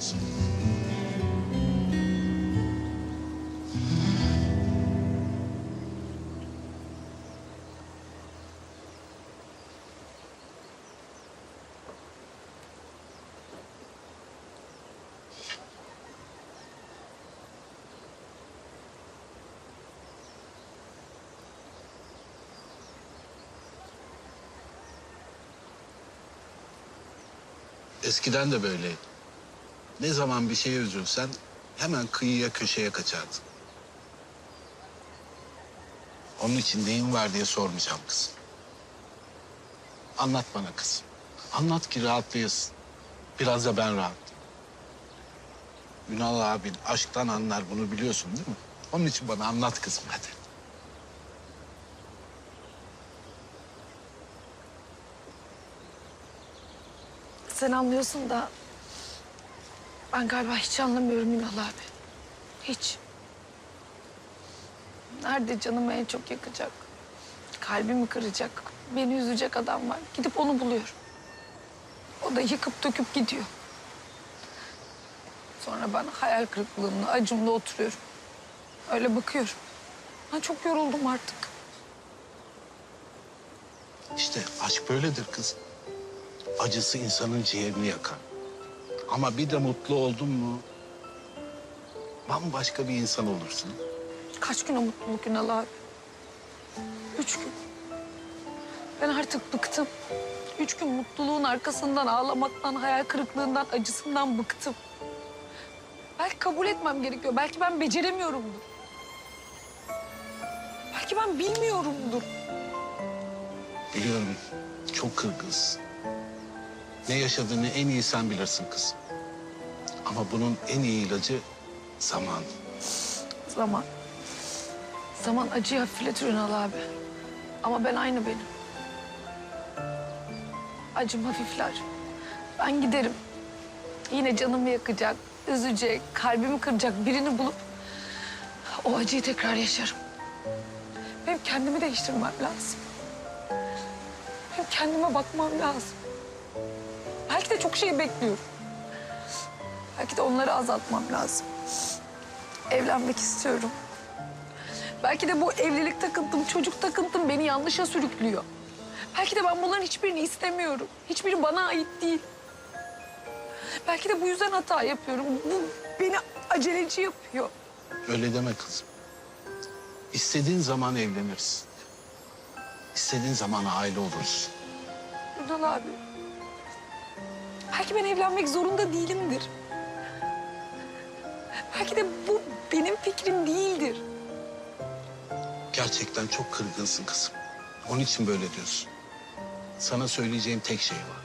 lazım. Eskiden de böyleydi. Ne zaman bir şeye üzülsen hemen kıyıya köşeye kaçardın. Onun için neyin var diye sormayacağım kızım. Anlat bana kızım. Anlat ki rahatlayasın. Biraz da ben rahatlayayım. Ünal abin aşktan anlar bunu biliyorsun değil mi? Onun için bana anlat kızım hadi. Sen anlıyorsun da ben galiba hiç anlamıyorum Ünal abi. Hiç. Nerede canımı en çok yakacak, kalbimi kıracak, beni üzecek adam var. Gidip onu buluyorum. O da yıkıp döküp gidiyor. Sonra ben hayal kırıklığımla, acımla oturuyorum. Öyle bakıyorum. Ben çok yoruldum artık. İşte aşk böyledir kız. Acısı insanın ciğerini yakar. Ama bir de mutlu oldun mu... ...bambaşka bir insan olursun. Kaç gün o mutluluk Ünal abi? Üç gün. Ben artık bıktım. Üç gün mutluluğun arkasından ağlamaktan, hayal kırıklığından, acısından bıktım. Belki kabul etmem gerekiyor. Belki ben beceremiyorumdur. Belki ben bilmiyorumdur. Biliyorum çok kırgınsın. Ne yaşadığını en iyi sen bilirsin kız. Ama bunun en iyi ilacı zaman. Zaman. Zaman acıyı hafifletir Ünal abi. Ama ben aynı benim. Acım hafifler. Ben giderim. Yine canımı yakacak, üzecek, kalbimi kıracak birini bulup... ...o acıyı tekrar yaşarım. Benim kendimi değiştirmem lazım. Benim kendime bakmam lazım. Belki de çok şey bekliyorum. Belki de onları azaltmam lazım. Evlenmek istiyorum. Belki de bu evlilik takıntım, çocuk takıntım beni yanlışa sürüklüyor. Belki de ben bunların hiçbirini istemiyorum. Hiçbiri bana ait değil. Belki de bu yüzden hata yapıyorum. Bu beni aceleci yapıyor. Öyle deme kızım. İstediğin zaman evlenirsin. İstediğin zaman aile olursun. Ünal abi. Belki ben evlenmek zorunda değilimdir. Belki de bu benim fikrim değildir. Gerçekten çok kırgınsın kızım. Onun için böyle diyorsun. Sana söyleyeceğim tek şey var.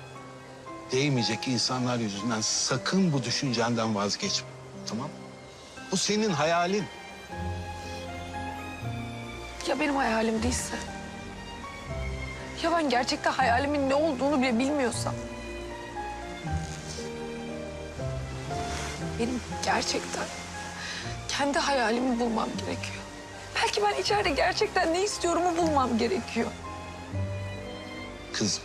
Değmeyecek insanlar yüzünden sakın bu düşüncenden vazgeçme. Tamam mı? Bu senin hayalin. Ya benim hayalim değilse? Ya ben gerçekten hayalimin ne olduğunu bile bilmiyorsam? Benim gerçekten kendi hayalimi bulmam gerekiyor. Belki ben içeride gerçekten ne istiyorumu bulmam gerekiyor. Kızım,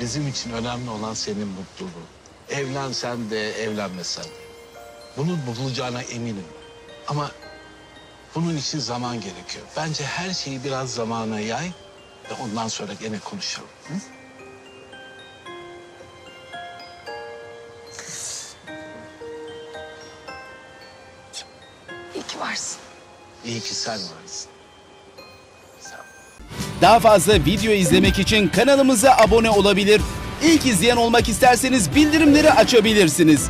bizim için önemli olan senin mutluluğun. Evlensen de evlenmesen de. Bunun bulacağına eminim. Ama bunun için zaman gerekiyor. Bence her şeyi biraz zamana yay ve ondan sonra gene konuşalım. Hı? Ki varsın. İyi ki sen varsın. Daha fazla video izlemek için kanalımıza abone olabilir. İlk izleyen olmak isterseniz bildirimleri açabilirsiniz.